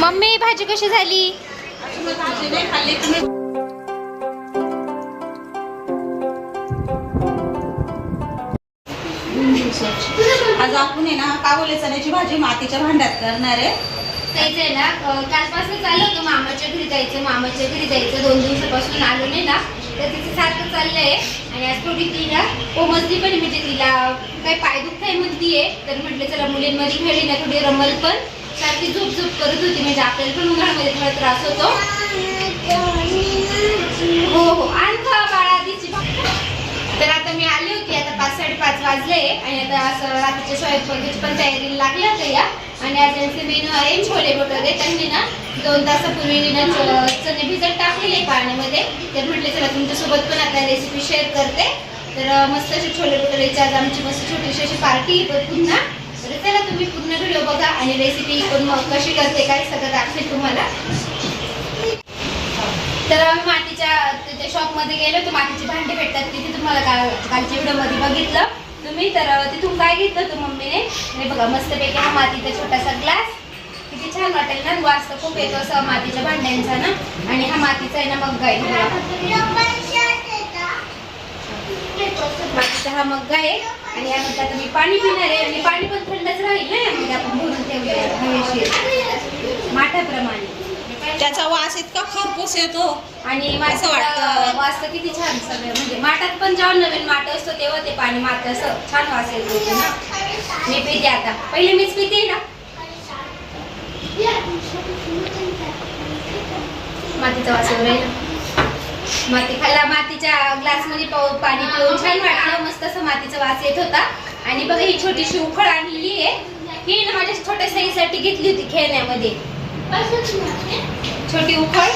Mummy भाजी कशी झाली? आज आपण आहे ना काबुली चण्याची भाजी मातीच्या भांड्यात करणार आहे. आहे ना कालपासून चाललं होतं मामाच्या घरी जायचं मामाच्या घरी जायचं. दोन दिवसापासून आलो नाही ना तर तिचं सारखं चाललंय. आणि आज थोडी ती ना कोमजली पण म्हणजे तिला काय पाय दुखताय म्हणतीये. तर म्हटलं चला मुलींमध्ये खेळली ना थोडी रमल पण. सारखी झोप झोप करत होती म्हणजे आपल्याला पण उन्हाळ्यामध्ये थोडा त्रास होतो. हो हो आण बाळा आधीची तर आता मी आली होती आता पाच साडेपाच वाजले आणि आता असं रात्रीच्या स्वयंपाकाची पण तयारी लागली आता या. आणि आज यांचे मेनू आहे छोले भटुरे त्यांनी ना दोन तासापूर्वी ना च- चणे भिजत टाकलेले पाण्यामध्ये. तर म्हटले चला तुमच्यासोबत पण आता रेसिपी शेअर करते. तर मस्त असे छोले भटुरेची आज आमची मस्त छोटीशी अशी पार्टी पुन्हा तर चला तुम्ही पूर्ण व्हिडिओ बघा आणि रेसिपी पण मग कशी करते काय सगळं दाखवेल तुम्हाला. तर आम्ही मातीच्या त्याच्या शॉपमध्ये गेलो तर मातीची भांडे भेटतात तिथे तुम्हाला काल कालच्या व्हिडिओमध्ये बघितलं तुम्ही. तर तिथून काय घेतलं तो मम्मीने? हे बघा मस्तपैकी हा मातीचा छोटासा ग्लास किती छान वाटेल ना वास तर खूप येतो असं मातीच्या भांड्यांचा ना. आणि हा मातीचा आहे ना मग्गा आहे. मातीचा हा मग्गा आहे. आणि यामध्ये आता मी पाणी पिणार आहे. आणि पाणी पण थंडच राहील ना यामध्ये आपण भरून ठेवले हवेशीर माठाप्रमाणे. त्याचा वास इतका खरपूस येतो. आणि असं माठाचा वाटतं. वास तर किती छान सगळं. म्हणजे माठात पण जेव्हा नवीन माठ असतो तेव्हा ते पाणी मारतं असं छान वास येतो. ना मी पिते आता. पहिले मीच पिते ना. मातीचा वास येऊ राहिला. माती खाल्ला मातीच्या ग्लासमध्ये पाणी पिऊन छान वाटलं. मस्त असं मातीचा वास येत होता. आणि बघा ही छोटीशी उखळ आणलेली आहे. ही ना माझ्या छोट्या साईसाठी घेतली होती खेळण्यामध्ये. छोटी उखळ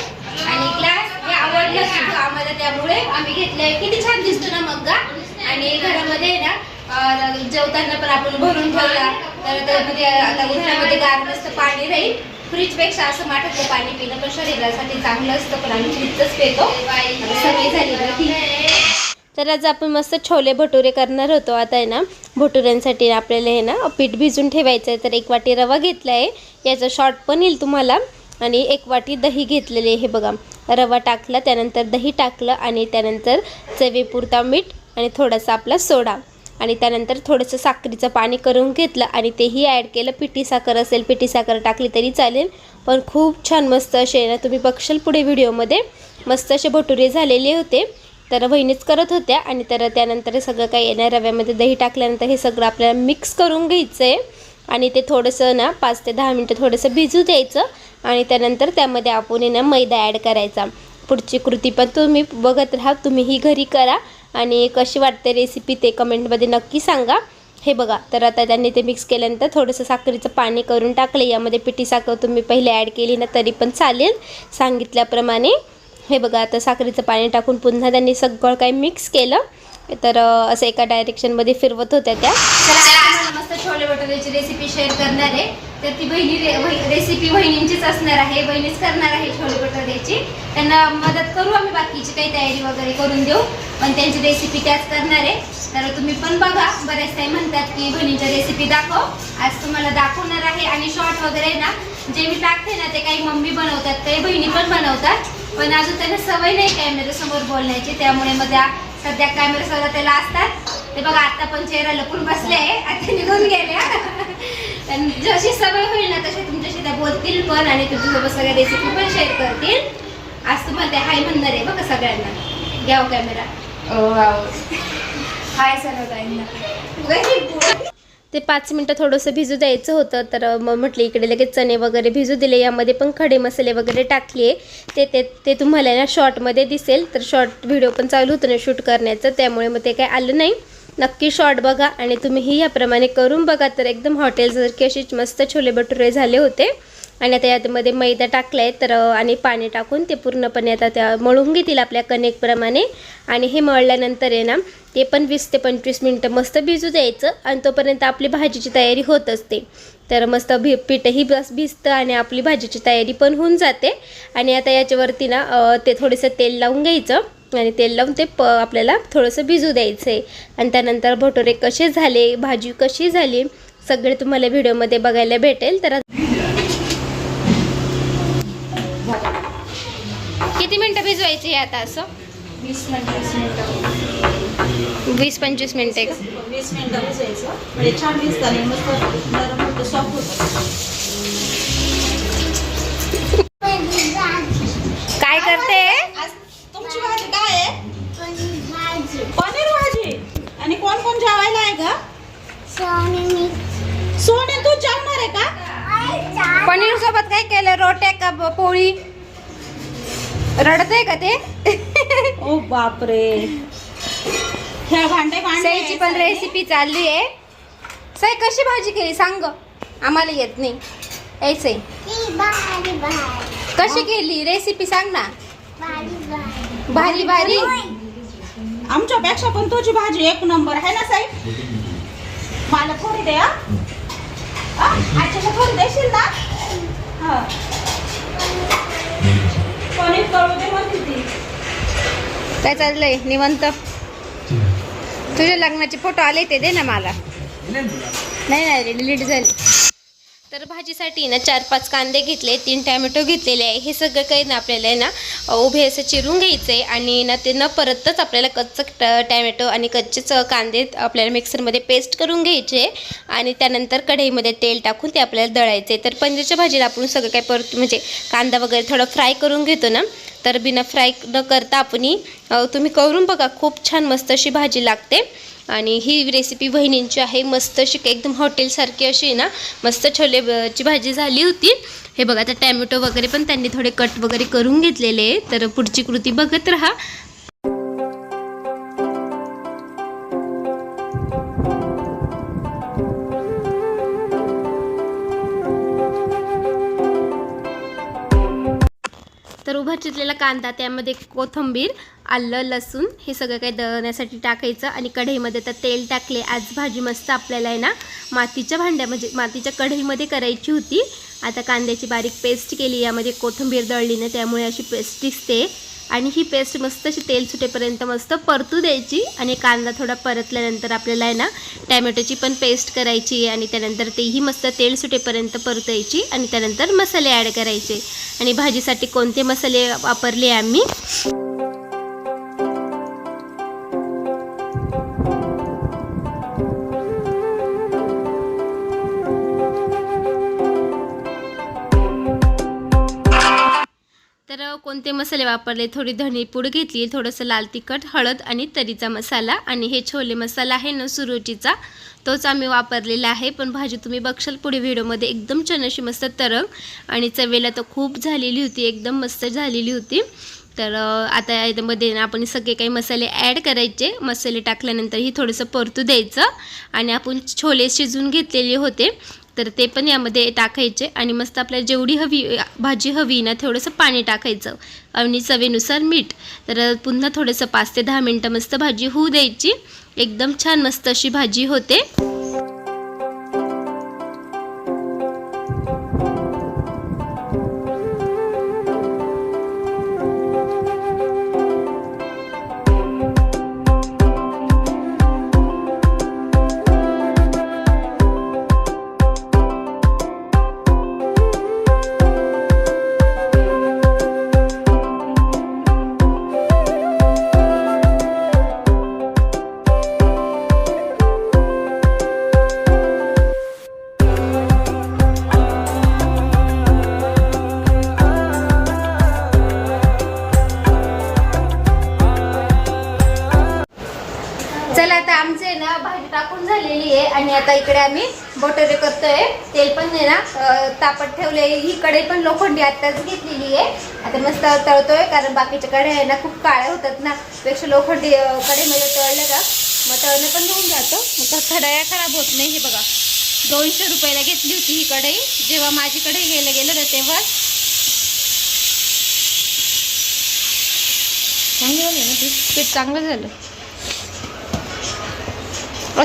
आणि ग्लास हे आवडलं सुद्धा आम्हाला त्यामुळे. आम्ही घेतलंय. किती छान दिसतो ना मग्गा आणि घरामध्ये ना जेवताना पण आपण भरून ठेवला. तर त्यामध्ये आता उन्हाळ्यामध्ये गार मस्त पाणी राहील. फ्रीजपेक्षा असं माठातलं पाणी पिणं पण शरीरासाठी चांगलं असतं पण आम्ही फ्रीजच पितो. सवय झाली तर आज आपण मस्त छोले भटुरे करणार होतो. आता आहे ना भटुऱ्यांसाठी आपल्याला हे ना पीठ भिजून ठेवायचं आहे. तर एक वाटी रवा घेतला आहे. याचा शॉर्ट पण येईल तुम्हाला. आणि एक वाटी दही घेतलेली आहे हे बघा. रवा टाकला त्यानंतर दही टाकलं आणि त्यानंतर चवीपुरता मीठ आणि थोडासा आपला सोडा. आणि त्यानंतर थोडंसं साखरेचं पाणी करून घेतलं आणि तेही ॲड केलं. पिठी साखर असेल पिठी साखर टाकली तरी चालेल. पण खूप छान मस्त असे ना तुम्ही बघशाल पुढे व्हिडिओमध्ये. मस्त असे भटुरे झालेले होते. तर वहिनीच करत होत्या आणि तर त्यानंतर सगळं काही येणार रव्यामध्ये दही टाकल्यानंतर हे सगळं आपल्याला मिक्स करून घ्यायचं आहे आणि ते थोडंसं ना पाच ते दहा मिनटं थोडंसं भिजू द्यायचं आणि त्यानंतर त्यामध्ये आपण ना मैदा ॲड करायचा. पुढची कृती पण तुम्ही बघत राहा तुम्हीही घरी करा आणि कशी वाटते रेसिपी ते कमेंटमध्ये नक्की सांगा. हे बघा तर आता त्यांनी ते मिक्स केल्यानंतर थोडंसं साखरेचं पाणी करून टाकले. यामध्ये पिठी साखर तुम्ही पहिले ॲड केली ना तरी पण चालेल सांगितल्याप्रमाणे. हे बघा आता साखरेचं पाणी टाकून पुन्हा त्यांनी सगळं काही मिक्स केलं. तर असं एका डायरेक्शनमध्ये फिरवत होत्या त्या. मस्त छोले भटुरेची रेसिपी शेअर करणार आहे. तर ती बहिणी रे रेसिपी बहिणींचीच असणार आहे. बहिणीच करणार आहे छोले भटुरेची त्यांना मदत करू आम्ही बाकीची काही तयारी वगैरे करून देऊ. पण त्यांची रेसिपी त्याच करणार आहे. तर तुम्ही पण बघा. बरेच काही म्हणतात की बहिणींच्या रेसिपी दाखव. आज तुम्हाला दाखवणार आहे. आणि शॉर्ट वगैरे ना जे मी टाकते ना ते काही मम्मी बनवतात काही बहिणी पण बनवतात. पण अजून त्यांना सवय नाही कॅमेऱ्यासमोर बोलण्याची. त्यामुळे मग त्या सध्या कॅमेरा समोर त्याला असतात. ते बघा आता पण चेहरा लपून बसले आता निघून गेल्या आणि जशी सवय होईल ना तशी तुमच्याशी त्या बोलतील पण आणि तुमच्यासोबत सगळ्या रेसिपी पण शेअर करतील. आज तुम्हाला ते हाय म्हणणार आहे बघा सगळ्यांना. घ्या हो कॅमेरा हाय सर्व ते पाच मिनटं थोडंसं भिजू द्यायचं होतं तर मग म्हटलं इकडे लगेच चणे वगैरे भिजू दिले. यामध्ये पण खडे मसाले वगैरे टाकले. ते ते ते तुम्हाला ना शॉर्टमध्ये दिसेल. तर शॉर्ट व्हिडिओ पण चालू होतं ना शूट करण्याचं. त्यामुळे मग ते काय आलं नाही. नक्की शॉर्ट बघा आणि तुम्हीही याप्रमाणे करून बघा. तर एकदम हॉटेलसारखे असे मस्त छोले भटुरे झाले होते. आणि आता यामध्ये मैदा टाकला आहे तर आणि पाणी टाकून ते पूर्णपणे आता त्या मळून घेतील आपल्या कणिकप्रमाणे आणि हे मळल्यानंतर आहे ना ते पण वीस ते पंचवीस मिनटं मस्त भिजू द्यायचं आणि तोपर्यंत आपली भाजीची तयारी होत असते. तर मस्त भि पीठही बस भिजतं आणि आपली भाजीची तयारी पण होऊन जाते. आणि आता याच्यावरती ना ते थोडंसं तेल लावून घ्यायचं. आणि तेल लावून ते प आपल्याला थोडंसं भिजू द्यायचं आहे आणि त्यानंतर भटोरे कसे झाले भाजी कशी झाली सगळे तुम्हाला व्हिडिओमध्ये बघायला भेटेल. तर किती मिनटं भिजवायची आता असं? वीस पंचवीस मिनटं. वीस पंचवीस मिनटं. वीस मिनटं भिजवायचं म्हणजे काय करते? कोण जेवायला आहे का सोने तू जेवणार आहे का? पनीर सोबत काय केलं? रोट्या का पोळी? रडते का ते? ओ बापरे. ह्या भांडे भांडे सईची पण रेसिपी चालली आहे. सई कशी भाजी केली? सांग. आम्हाला येत नाही. सई. कशी केली? रेसिपी सांग ना. भारी भारी. आमच्यापेक्षा पण तुझी भाजी एक नंबर आहे ना साई? मला थोडी दे हा. हा? आजीला थोडी देशील ना? हा. पनीर तळू दे म्हणते ती. काय चाललंय निवंत? तुझ्या लग्नाचे फोटो आले ते दे ना मला. नाही नाही रे डिलीट झाली. तर भाजीसाठी ना चार पाच कांदे घेतले तीन टॅमॅटो घेतलेले आहे. हे सगळं काही ना आपल्याला आहे ना उभे असं चिरून घ्यायचं आहे आणि ना ते न परतच आपल्याला कच्चं ट- टॅमॅटो आणि कच्चेच कांदे आपल्याला मिक्सरमध्ये पेस्ट करून घ्यायचे आणि त्यानंतर कढईमध्ये तेल टाकून ते आपल्याला दळायचे. तर पनीरच्या भाजीला आपण सगळं काय परत म्हणजे कांदा वगैरे थोडं फ्राय करून घेतो ना तर बिना फ्राय न करता आपण तुम्ही करून बघा. खूप छान मस्त अशी भाजी लागते. आणि ही रेसिपी वहिनींची आहे. मस्त अशी एकदम हॉटेलसारखी अशी ना. मस्त छोले ची भाजी झाली होती. हे बघा आता टॅमॅटो वगैरे पण त्यांनी थोडे कट वगैरे करून घेतलेले तर पुढची कृती बघत राहा. तर उभा चिरलेला कांदा त्यामध्ये कोथिंबीर आलं लसूण हे सगळं काही दळण्यासाठी टाकायचं आणि कढईमध्ये तर तेल टाकले. आज भाजी मस्त आपल्याला आहे ना मातीच्या भांड्या म्हणजे मातीच्या कढईमध्ये करायची होती. आता कांद्याची बारीक पेस्ट केली यामध्ये कोथिंबीर दळली ना त्यामुळे अशी पेस्ट दिसते. आणि ही पेस्ट मस्त अशी तेल सुटेपर्यंत मस्त परतू द्यायची आणि कांदा थोडा परतल्यानंतर आपल्याला आहे ना टॅमॅटोची पण पेस्ट करायची आणि त्यानंतर तेही मस्त तेल सुटेपर्यंत परतायची आणि त्यानंतर मसाले ॲड करायचे. आणि भाजीसाठी कोणते मसाले वापरले आम्ही? कोणते मसाले वापरले? थोडी धणीपूड घेतली थोडंसं लाल तिखट हळद आणि तरीचा मसाला. आणि हे छोले मसाला आहे ना सुरुचीचा तोच आम्ही वापरलेला आहे. पण भाजी तुम्ही बघशाल पुढे व्हिडिओमध्ये एकदम छान अशी मस्त तरंग. आणि चवेला तर खूप झालेली होती एकदम मस्त झालेली होती. तर आता यामध्ये आपण सगळे काही मसाले ॲड करायचे. मसाले टाकल्यानंतर ही थोडंसं परतू द्यायचं. आणि आपण छोले शिजून घेतलेले होते. तर ते पण यामध्ये टाकायचे. आणि मस्त आपल्याला जेवढी हवी भाजी हवी ना थोडंसं पाणी टाकायचं. आणि चवीनुसार मीठ. तर पुन्हा थोडंसं पाच ते दहा मिनटं मस्त भाजी होऊ द्यायची. एकदम छान मस्त अशी भाजी होते. आता इकडे आम्ही बटरे करतोय. तेल पण आहे ना तापत ठेवले ही कढई पण लोखंडी आत्ताच घेतलेली आहे. आता मस्त तळतोय कारण बाकीच्या कढई आहे ना खूप काळ्या होतात ना. पेक्षा लोखंडी अं, कढईमध्ये तळलं का मग तळणं पण घेऊन जातो. मग त्या कढया खराब होत नाही हे बघा. दोनशे रुपयाला घेतली होती ही कढई. जेव्हा माझी कढई घ्यायला गेलं ना तेव्हा. चांगलं झालं ना पीठ पीठ चांगलं झालं.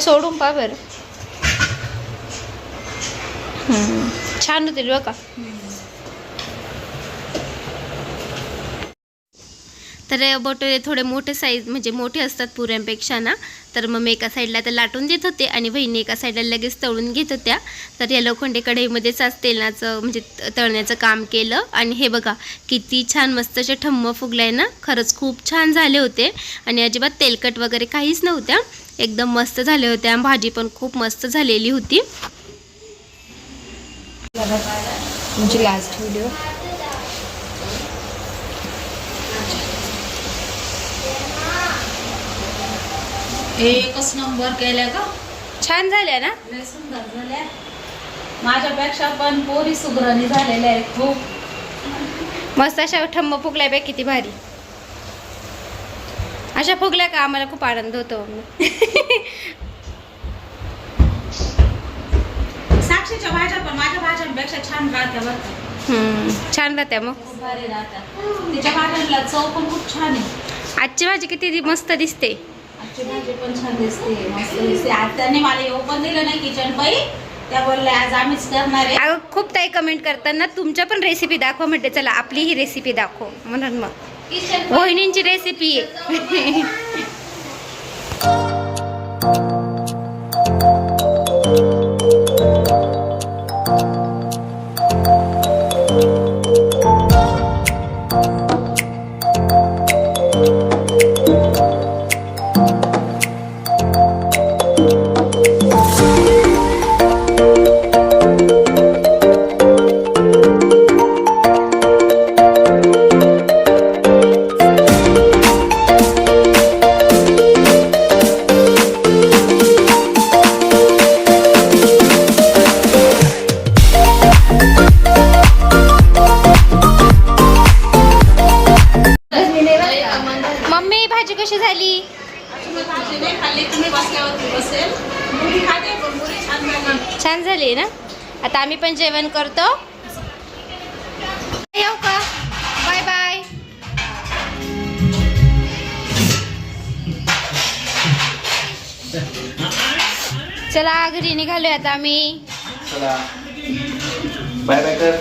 सोडून पा बरं. छान होतील बघा तर बटोरे थोडे मोठे साईज म्हणजे मोठे असतात पुऱ्यांपेक्षा ना तर मग मी एका साईडला तर लाटून देत होते आणि बहिणी एका साईडला लगेच तळून घेत होत्या. तर या लोखंडे कढईमध्येच आज तेलाचं म्हणजे तळण्याचं काम केलं. आणि हे बघा किती छान मस्त असे ठम्म फुगलाय ना खरंच खूप छान झाले होते. आणि अजिबात तेलकट वगैरे काहीच नव्हत्या. एकदम मस्त झाले होत्या भाजी पण खूप मस्त झालेली होती. तुमची लास्ट व्हिडिओ एकच नंबर केल्या का? छान झाल्या ना? लय सुंदर झाल्या. माझ्यापेक्षा पण पोरी सुग्रणी झालेल्या आहेत खूप. मस्त अशा ठम्म फुगल्या बे किती भारी. अशा फुगल्या का आम्हाला खूप आनंद होतो. साक्षीच्या भाज्या पण माझ्या भाज्यांपेक्षा छान राहत्या बरं का. हम्म, छान राहत्या मग. खूप भारी राहत्या. तिच्या भाज्यांना चव पण खूप छान आहे. आजची भाजी किती मस्त दिसते. आजची भाजी पण छान दिसते मस्त दिसते. आज त्यांनी मला येऊ पण दिलं नाही किचन बाई त्या बोलल्या आज आम्हीच करणार आहे. अगं खूप ताई कमेंट करताना तुमच्या पण रेसिपी दाखवा म्हणते. चला आपली ही रेसिपी दाखव. म्हणून मग. वहिनींची रेसिपी आहे. आम्ही पण जेवण करतो. येऊ का? Bye bye. चला घरी निघालोय आता आम्ही. बाय बाय कर.